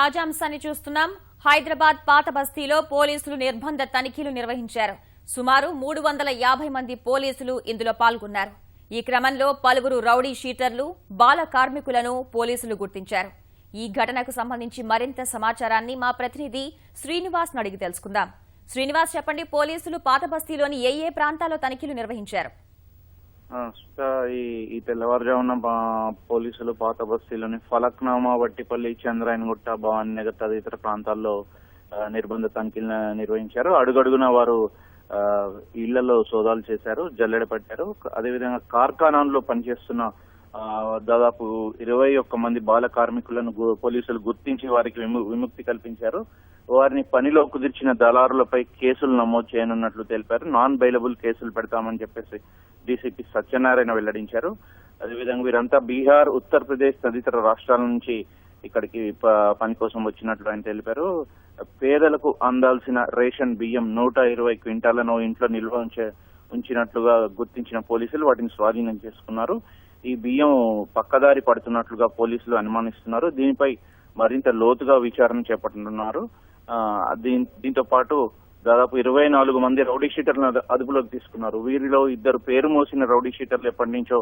తాజా అంశాన్ని చూస్తున్నాం. హైదరాబాద్ పాత బస్తీలో పోలీసులు నిర్బంధ తనిఖీలు నిర్వహించారు. సుమారు మూడు వందల యాభై మంది పోలీసులు ఇందులో పాల్గొన్నారు. ఈ క్రమంలో పలువురు రౌడీ షీటర్లు బాల కార్మికులను పోలీసులు గుర్తించారు. ఈ ఘటనకు సంబంధించి మరింత సమాచారాన్ని మా ప్రతినిధి శ్రీనివాస్ అడిగి తెలుసుకుందాం. శ్రీనివాస్ చెప్పండి పోలీసులు పాత బస్తీలోని ఏ ఏ ప్రాంతాల్లో తనిఖీలు నిర్వహించారు? ఈ ఈ తెల్లవారుజామున బా- పోలీసులు పాత బస్తీలోని ఫలక్నామా వట్టిపల్లి చంద్రాయనగుట్ట భవానీ నగర్ తదితర ప్రాంతాల్లో నిర్బంధ తనిఖీలు నిర్వహించారు. అడుగడుగున వారు ఇళ్ళలో సోదాలు చేశారు జల్లెడ పట్టారు. అదేవిధంగా కార్ఖానాల్లో పనిచేస్తున్న దాదాపు ఇరవై ఒక్క మంది బాల కార్మికులను పోలీసులు గుర్తించి వారికి విము- విముక్తి కల్పించారు. వారిని పనిలో కుదిర్చిన దళారులపై కేసులు నమోదు చేయనున్నట్లు తెలిపారు. నాన్ బైలబుల్ కేసులు పెడతామని చెప్పేసి డీసీపీ సత్యనారాయణ వెల్లడించారు. అదేవిధంగా వీరంతా బీహార్ ఉత్తరప్రదేశ్ తదితర రాష్ట్రాల నుంచి ఇక్కడికి ప- పని కోసం వచ్చినట్లు ఆయన తెలిపారు. పేదలకు అందాల్సిన రేషన్ బియ్యం నూట ఇరవై క్వింటాలను ఇంట్లో నిల్వ ఉంచే ఉంచినట్లుగా గుర్తించిన పోలీసులు వాటిని స్వాధీనం చేసుకున్నారు. ఈ బియ్యం పక్కదారి పడుతున్నట్లుగా పోలీసులు అనుమానిస్తున్నారు. దీనిపై మరింత లోతుగా విచారణ చేపట్టనున్నారు. దీంతో పాటు దాదాపు ఇరవై నాలుగు మంది రౌడీ షీటర్లను అదుపులోకి తీసుకున్నారు. వీరిలో ఇద్దరు పేరు మోసిన రౌడీ షీటర్లు ఎప్పటి నుంచో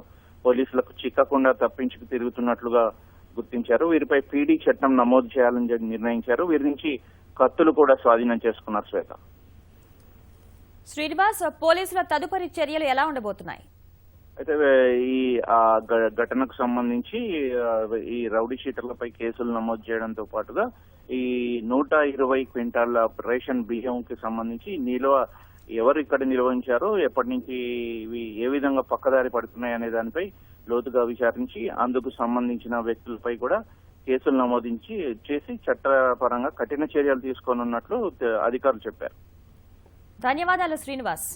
పోలీసులకు చిక్కకుండా తప్పించుకు తిరుగుతున్నట్లుగా గుర్తించారు. వీరిపై పీడీ చట్టం నమోదు చేయాలని నిర్ణయించారు. వీరి నుంచి కత్తులు కూడా స్వాధీనం చేసుకున్నారు శ్వేత. శ్రీనివాస్ పోలీసుల తదుపరి చర్యలు ఎలా ఉండబోతున్నాయి? అయితే ఈ ఘటనకు సంబంధించి ఈ రౌడీ షీటర్లపై కేసులు నమోదు చేయడంతో పాటుగా ఈ నూట ఇరవై క్వింటాల రేషన్ బియ్యంకి సంబంధించి నిల్వ ఎవరు ఇక్కడ నిర్వహించారో ఎప్పటి నుంచి ఇవి ఏ విధంగా పక్కదారి పడుతున్నాయి అనే దానిపై లోతుగా విచారించి అందుకు సంబంధించిన వ్యక్తులపై కూడా కేసులు నమోదించి చేసి చట్టపరంగా కఠిన చర్యలు తీసుకోనున్నట్లు అధికారులు చెప్పారు. ధన్యవాదాలు శ్రీనివాస్.